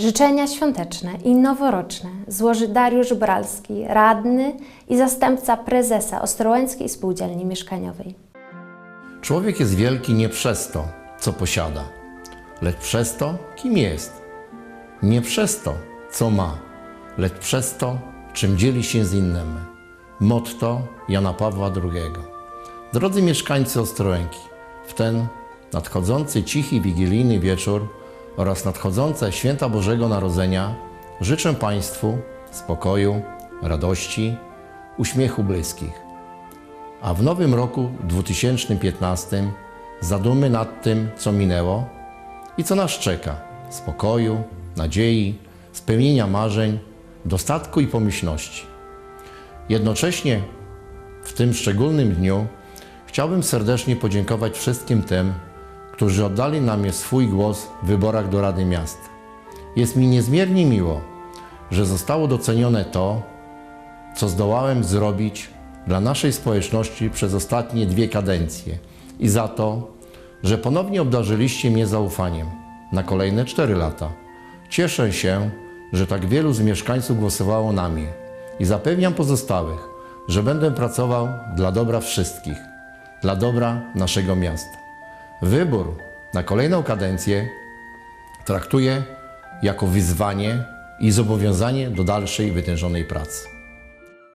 Życzenia świąteczne i noworoczne złoży Dariusz Bralski, radny i zastępca prezesa Ostrołęckiej Spółdzielni Mieszkaniowej. Człowiek jest wielki nie przez to, co posiada, lecz przez to, kim jest. Nie przez to, co ma, lecz przez to, czym dzieli się z innymi. Motto Jana Pawła II. Drodzy mieszkańcy Ostrołęki, w ten nadchodzący cichy wigilijny wieczór oraz nadchodzące święta Bożego Narodzenia życzę Państwu spokoju, radości, uśmiechu bliskich. A w nowym roku 2015 zadumy nad tym, co minęło i co nas czeka spokoju, nadziei, spełnienia marzeń, dostatku i pomyślności. Jednocześnie w tym szczególnym dniu chciałbym serdecznie podziękować wszystkim tym, którzy oddali na mnie swój głos w wyborach do Rady Miasta. Jest mi niezmiernie miło, że zostało docenione to, co zdołałem zrobić dla naszej społeczności przez ostatnie dwie kadencje i za to, że ponownie obdarzyliście mnie zaufaniem na kolejne cztery lata. Cieszę się, że tak wielu z mieszkańców głosowało na mnie i zapewniam pozostałych, że będę pracował dla dobra wszystkich, dla dobra naszego miasta. Wybór na kolejną kadencję traktuję jako wyzwanie i zobowiązanie do dalszej wytężonej pracy.